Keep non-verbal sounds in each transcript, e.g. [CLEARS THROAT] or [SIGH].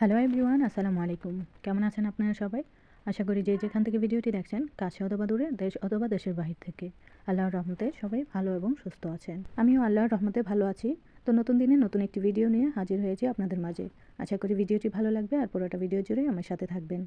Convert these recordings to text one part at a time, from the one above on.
Hello everyone আসসালামু আলাইকুম। কেমন আছেন আপনারা সবাই? আশা করি যে যেখান থেকে ভিডিওটি দেখছেন, কাছে অথবা দূরে, দেশ অথবা দেশের বাহির থেকে, আল্লাহর রহমতে সবাই ভালো এবং সুস্থ আছেন। আমিও আল্লাহর রহমতে ভালো আছি। তো নতুন দিনে নতুন একটি ভিডিও নিয়ে হাজির হয়েছি আপনাদের মাঝে। আশা করি ভিডিওটি ভালো লাগবে আর পুরোটা ভিডিও জুড়ে আমার সাথে থাকবেন।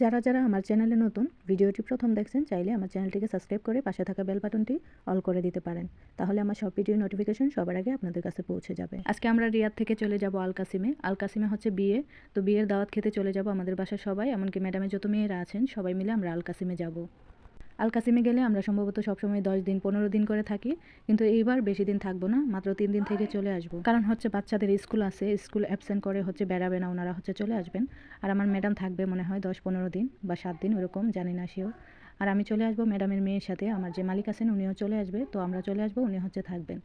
যারা যারা আমার চ্যানেলে নতুন, ভিডিওটি প্রথম দেখছেন, চাইলে আমার চ্যানেলটিকে সাবস্ক্রাইব করে পাশে থাকা বেল বাটনটি অল করে দিতে পারেন। তাহলে আমার সব ভিডিও নোটিফিকেশন সবার আগে আপনাদের কাছে পৌঁছে যাবে। আজকে আমরা রিয়াদ থেকে চলে যাব আল কাসিমে আল কাসিমে হচ্ছে বিয়ে। তো বিয়ের দাওয়াত খেতে চলে যাব আমাদের বাসার সবাই। এমনকি ম্যাডামের যত মেয়েরা আছেন, সবাই মিলে আমরা আল কাসিমে যাব। আল কাসিমে গেলে আমরা সম্ভবত সবসময় দশ দিন, পনেরো দিন করে থাকি। কিন্তু এইবার বেশি দিন থাকব না, মাত্র তিন দিন থেকে চলে আসব। কারণ হচ্ছে বাচ্চাদের স্কুল আছে, স্কুল অ্যাবসেন্ট করে হচ্ছে বেড়াবে না, ওনারা হচ্ছে চলে আসবেন। আর আমার ম্যাডাম থাকবে মনে হয় দশ, পনেরো দিন বা সাত দিন, ওরকম, জানি না সেও আর আমি চলে আসব ম্যাডামের মেয়ের সাথে, আমার যে মালিক আছেন উনিও চলে আসবে, তো আমরা চলে আসব, উনি হচ্ছে থাকবেন।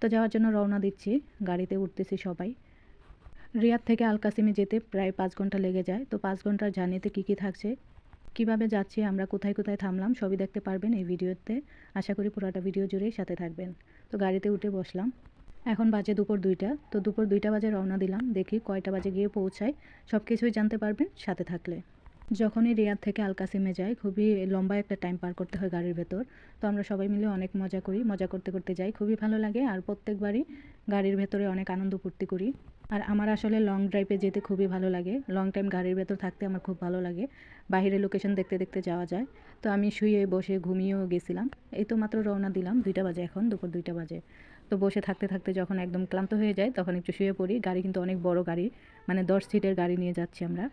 তো যাওয়ার জন্য রওনা দিচ্ছি, গাড়িতে উঠতেছি সবাই। রিয়াদ থেকে আল কাসিমে যেতে প্রায় পাঁচ ঘণ্টা লেগে যায়, তো পাঁচ ঘণ্টার জার্নিতে কী কী থাকছে? কীভাবে যাচ্ছি, আমরা কোথায় কোথায় থামলাম, সবই দেখতে পারবেন এই ভিডিওতে। আশা করি পুরোটা ভিডিও জুড়েই সাথে থাকবেন। তো গাড়িতে উঠে বসলাম। এখন বাজে দুপুর দুইটা। তো দুপুর দুইটা বাজে রওনা দিলাম। দেখি কয়টা বাজে গিয়ে পৌঁছায়। সব কিছুই জানতে পারবেন সাথে থাকলে। যখনই রিয়াদ থেকে আলকাসিমে যাই, খুবই লম্বা একটা টাইম পার করতে হয় গাড়ির ভেতর। তো আমরা সবাই মিলে অনেক মজা করি, মজা করতে করতে যাই। খুবই ভালো লাগে আর প্রত্যেকবারই গাড়ির ভেতরে অনেক আনন্দ ফুর্তি করি। আর আমার আসলে লং ড্রাইভে যেতে খুবই ভালো লাগে। লং টাইম গাড়ির ভেতর থাকতে আমার খুব ভালো লাগে। বাইরে লোকেশন দেখতে দেখতে যাওয়া যায়। তো আমি শুয়ে বসে ঘুমিয়েও গেছিলাম। এই তো মাত্র রওনা দিলাম। দুইটা বাজে এখন, দুপুর দুইটা বাজে। তো বসে থাকতে থাকতে যখন একদম ক্লান্ত হয়ে যায়, তখন একটু শুয়ে পড়ি। গাড়ি কিন্তু অনেক বড় গাড়ি মানে দশ সিটের গাড়ি নিয়ে যাচ্ছি আমরা।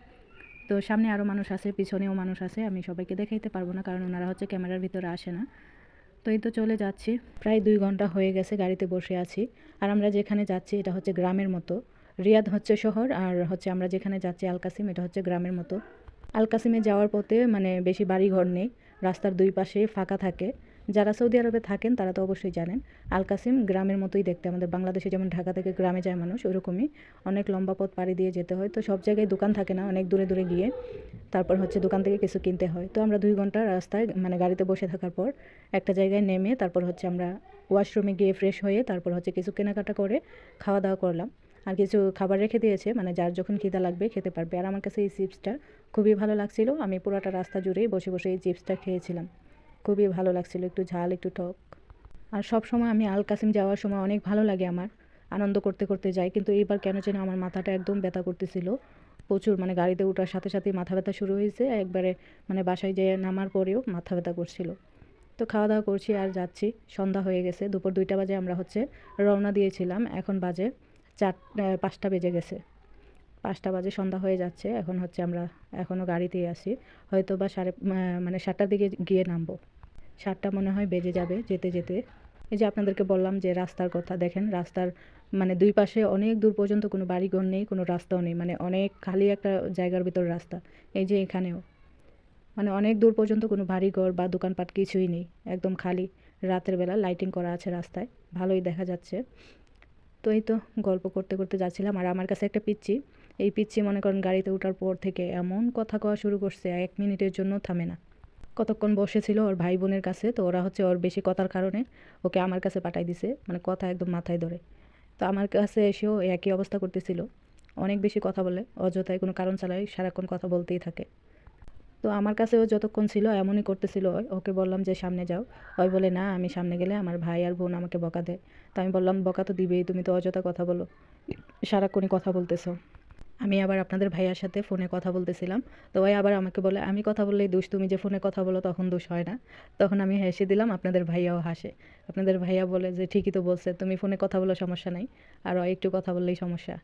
তো সামনে আরও মানুষ আছে, পিছনেও মানুষ আছে। আমি সবাইকে দেখাইতে পারব না, কারণ ওনারা হচ্ছে ক্যামেরার ভিতরে আসে না। তো এই তো চলে যাচ্ছি। প্রায় দুই ঘণ্টা হয়ে গেছে গাড়িতে বসে আছি। আর আমরা যেখানে যাচ্ছি, এটা হচ্ছে গ্রামের মতো। রিয়াদ হচ্ছে শহর আর হচ্ছে আমরা যেখানে যাচ্ছি আলকাসিম এটা হচ্ছে গ্রামের মতো। আলকাসিমে যাওয়ার পথে মানে বেশি বাড়ি ঘর নেই, রাস্তার দুই পাশে ফাঁকা থাকে। যারা সৌদি আরবে থাকেন তারা তো অবশ্যই জানেন আলকাসিম গ্রামের মতোই দেখতে। আমাদের বাংলাদেশে যেমন ঢাকা থেকে গ্রামে যায় মানুষ, ওরকমই। অনেক লম্বা পথ পাড়ি দিয়ে যেতে হয়। তো সব জায়গায় দোকান থাকে না, অনেক দূরে দূরে গিয়ে। তারপর হচ্ছে দোকান থেকে কিছু কিনতে হয়। তো আমরা দুই ঘণ্টা রাস্তায় মানে গাড়িতে বসে থাকার পর একটা জায়গায় নেমে তারপর হচ্ছে আমরা ওয়াশরুমে গিয়ে ফ্রেশ হয়ে তারপর হচ্ছে কিছু কেনাকাটা করে খাওয়া দাওয়া করলাম। আর কিছু খাবার রেখে দিয়েছে মানে যার যখন খিদা লাগবে খেতে পারবে। আর আমার কাছে এই চিপসটা খুবই ভালো লাগছিল। আমি পুরোটা রাস্তা জুড়েই বসে বসে এই চিপসটা খেয়েছিলাম। খুবই ভালো লাগছিল, একটু ঝাল, একটু টক। আর সব সময় আমি আল কাসিম যাওয়ার সময় অনেক ভালো লাগে আমার, আনন্দ করতে করতে যাই। কিন্তু এইবার কেন যেন আমার মাথাটা একদম ব্যথা করতেছিল। প্রচুর মানে গাড়িতে ওঠার সাথে সাথেই মাথা ব্যথা শুরু হয়েছে। একবারে মানে বাসায় যেয়ে নামার পরেও মাথা ব্যথা করছিল। তো খাওয়া দাওয়া করছি আর যাচ্ছি। সন্ধ্যা হয়ে গেছে, দুপুর দুইটা বাজে আমরা হচ্ছে রওনা দিয়েছিলাম। এখন বাজে চার পাঁচটা বেজে গেছে। পাঁচটা বাজে সন্ধ্যা হয়ে যাচ্ছে, এখন হচ্ছে আমরা এখনও গাড়িতেই আছি। হয়তো বা সাড়ে মানে সাতটার দিকে গিয়ে নামবো। সাতটা মনে হয় বেজে যাবে যেতে যেতে। এই যে আপনাদেরকে বললাম যে রাস্তার কথা, দেখেন রাস্তার মানে দুই পাশে অনেক দূর পর্যন্ত কোনো বাড়িঘর নেই, কোনো রাস্তাও নেই মানে অনেক খালি একটা জায়গার ভিতর রাস্তা। এই যে এখানেও। মানে অনেক দূর পর্যন্ত কোনো বাড়িঘর বা দোকানপাট কিছুই নেই, একদম খালি। রাতের বেলা লাইটিং করা আছে রাস্তায়, ভালোই দেখা যাচ্ছে। তো এই তো গল্প করতে করতে যাচ্ছিলাম। আর আমার কাছে একটা পিচ্ছি এই পিচ্ছি মনে করেন গাড়িতে ওঠার পর থেকে এমন কথা কওয়া শুরু করছে, এক মিনিটের জন্য থামে না। কতক্ষণ বসেছিল ওর ভাই বোনের কাছে, তো ওরা হচ্ছে ওর বেশি কথার কারণে ওকে আমার কাছে পাঠাই দিছে মানে কথা একদম মাথায় ধরে। তো আমার কাছে এসেও একই অবস্থা করতেছিল। অনেক বেশি কথা বলে, অযথায় কোনো কারণ ছাড়াই সারাক্ষণ কথা বলতেই থাকে। তো আমার কাছেও যতক্ষণ ছিল এমনই করতেছিল ওকে বললাম যে, সামনে যাও। ওই বলে, না, আমি সামনে গেলে আমার ভাই আর বোন আমাকে বকা দেয়। তো আমি বললাম, বকা তো দিবেই, তুমি তো অযথা কথা বলো। সারাক্ষণই কথা বলতেছো। আমি আবার আপনাদের ভাইয়ার সাথে ফোনে কথা বলতেছিলাম। তো ওই আবার আমাকে বলে, আমি কথা বললেই দোষ, তুমি যে ফোনে কথা বলো তখন দোষ হয় না। তখন আমি হেসে দিলাম, আপনাদের ভাইয়াও হাসে। আপনাদের ভাইয়া বলে যে, ঠিকই তো বলছে, তুমি ফোনে কথা বলো সমস্যা নাই। আর একটু কথা বললেই সমস্যা।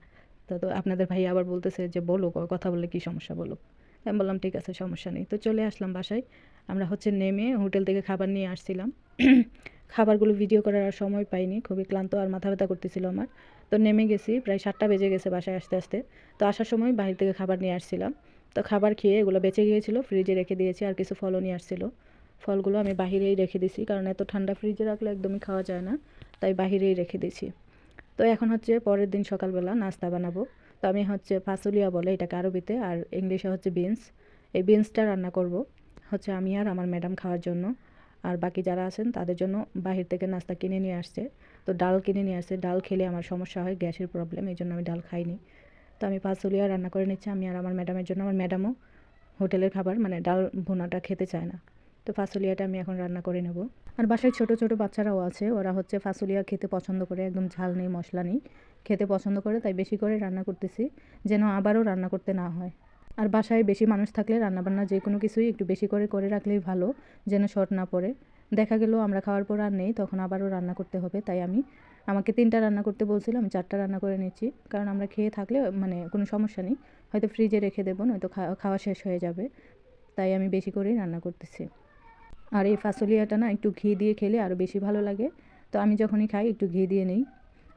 তো তো আপনাদের ভাইয়া আবার বলতেছে যে বলো কথা বললে কী সমস্যা বলো আমি বললাম, ঠিক আছে, সমস্যা নেই। তো চলে আসলাম বাসায়। আমরা হচ্ছে নেমে হোটেল থেকে খাবার নিয়ে আসছিলাম। [CLEARS THROAT] খাবারগুলো ভিডিও করার আর সময় পাইনি, খুবই ক্লান্ত আর মাথা ব্যথা করতেছিল আমার। তো নেমে গেছি, প্রায় সাতটা বেজে গেছে বাসায় আসতে আসতে। তো আসার সময় বাহির থেকে খাবার নিয়ে আসছিলাম। তো খাবার খেয়ে এগুলো বেঁচে গিয়েছিল ফ্রিজে রেখে দিয়েছি, আর কিছু ফলও নিয়ে আসছিল। ফলগুলো আমি বাহিরেই রেখে দিছি, কারণ এত ঠান্ডা ফ্রিজে রাখলে একদমই খাওয়া যায় না। তাই বাহিরেই রেখে দিয়েছি। তো এখন হচ্ছে পরের দিন সকালবেলা নাস্তা বানাবো। তো আমি হচ্ছে ফাসুলিয়া বলে এটাকে আরবিতে, আর ইংলিশে হচ্ছে বিনস। এই বিনসটা রান্না করব। হচ্ছে আমি আর আমার ম্যাডাম খাওয়ার জন্য। আর বাকি যারা আছেন, তাদের জন্য বাহির থেকে নাস্তা কিনে নিয়ে আসছে। তো ডাল কিনে নিয়ে আসছে। ডাল খেলে আমার সমস্যা হয়, গ্যাসের প্রবলেম, এই জন্য আমি ডাল খাইনি। তো আমি ফাসুলিয়া রান্না করে নিচ্ছি। আমি আর আমার ম্যাডামের জন্য। আমার ম্যাডামও হোটেলের খাবার মানে ডাল ভুনাটা খেতে চায় না। তো ফাসুলিয়াটা আমি এখন রান্না করে নেব। আর বাসায় ছোট ছোট বাচ্চারাও আছে। ওরা হচ্ছে ফাসুলিয়া খেতে পছন্দ করে, একদম ঝাল নেই, মশলা নেই। খেতে পছন্দ করে, তাই বেশি করে রান্না করতেছি, যেন আবারও রান্না করতে না হয়। আর বাসায় বেশি মানুষ থাকলে রান্নাবান্না যে কোনো কিছুই একটু বেশি করে করে রাখলেই ভালো, যেন শর্ট না পড়ে। দেখা গেল আমরা খাওয়ার পর আর নেই, তখন আবারও রান্না করতে হবে, তাই আমি আমাকে তিনটা রান্না করতে বলছিল, আমি চারটা রান্না করে নিচ্ছি। কারণ আমরা খেয়ে থাকলে মানে কোনো সমস্যা নেই, হয়তো ফ্রিজে রেখে দেবো, নয়তো খাওয়া শেষ হয়ে যাবে, তাই আমি বেশি করেই রান্না করতেছি। আর এই ফাসলিয়াটা না একটু ঘি দিয়ে খেলে আরও বেশি ভালো লাগে। তো আমি যখনই খাই একটু ঘি দিয়ে নিই।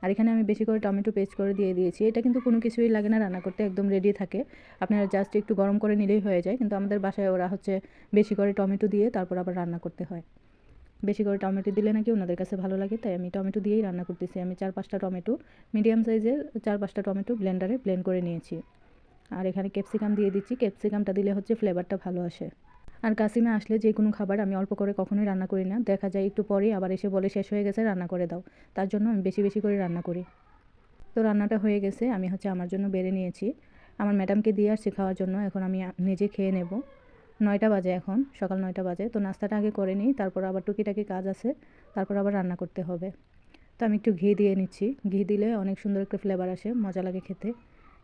আর এখানে আমি বেশি করে টমেটো পেস্ট করে দিয়ে দিয়েছি। এটা কিন্তু কোনো কিছুই লাগে না রান্না করতে, একদম রেডি থাকে। আপনারা জাস্ট একটু গরম করে নিলেই হয়ে যায়। কিন্তু আমাদের বাসায় ওরা হচ্ছে বেশি করে টমেটো দিয়ে তারপর আবার রান্না করতে হয়। বেশি করে টমেটো দিলে নাকি ওনাদের কাছে ভালো লাগে, তাই আমি টমেটো দিয়েই রান্না করতেছি। আমি চার পাঁচটা টমেটো মিডিয়াম সাইজের চার পাঁচটা টমেটো ব্লেন্ডারে ব্লেন্ড করে নিয়েছি। আর এখানে ক্যাপসিকাম দিয়ে দিচ্ছি। ক্যাপসিকামটা দিলে হচ্ছে ফ্লেভারটা ভালো আসে। আর কাসিমে আসলে যে কোনো খাবার আমি অল্প করে কখনোই রান্না করি না। দেখা যায় একটু পরেই আবার এসে বলে শেষ হয়ে গেছে, রান্না করে দাও। তার জন্য আমি বেশি বেশি করে রান্না করি। তো রান্নাটা হয়ে গেছে, আমি হচ্ছে আমার জন্য বেড়ে নিয়েছি। আমার ম্যাডামকে দিয়ে আসছি খাওয়ার জন্য, এখন আমি নিজে খেয়ে নেব। নয়টা বাজে এখন, সকাল নয়টা বাজে। তো নাস্তাটা আগে করে নিই, তারপর আবার টুকিটাকি কাজ আছে, তারপর আবার রান্না করতে হবে। তো আমি একটু ঘি দিয়ে নিচ্ছি। ঘি দিলে অনেক সুন্দর একটা ফ্লেভার আসে, মজা লাগে খেতে।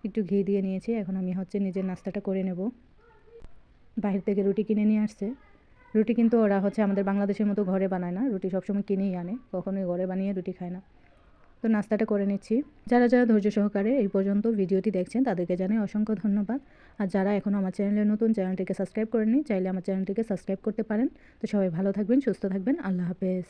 একটু ঘি দিয়ে নিয়েছি, এখন আমি হচ্ছে নিজের নাস্তাটা করে নেব। বাইরে থেকে রুটি কিনে নিয়ে আসছে। রুটি কিন্তু ওরা হচ্ছে আমাদের বাংলাদেশের মতো ঘরে বানায় না। রুটি সবসময় কিনেই আনে, কখনোই ঘরে বানিয়ে রুটি খায় না। তো নাস্তাটা করে নিচ্ছি। যারা যারা ধৈর্য সহকারে এই পর্যন্ত ভিডিওটি দেখছেন, তাদেরকে জানাই অসংখ্য ধন্যবাদ। আর যারা এখনও আমার চ্যানেলে নতুন, চ্যানেলটিকে সাবস্ক্রাইব করেননি, চাইলে আমার চ্যানেলটিকে সাবস্ক্রাইব করতে পারেন। তো সবাই ভালো থাকবেন, সুস্থ থাকবেন। আল্লাহ হাফেজ।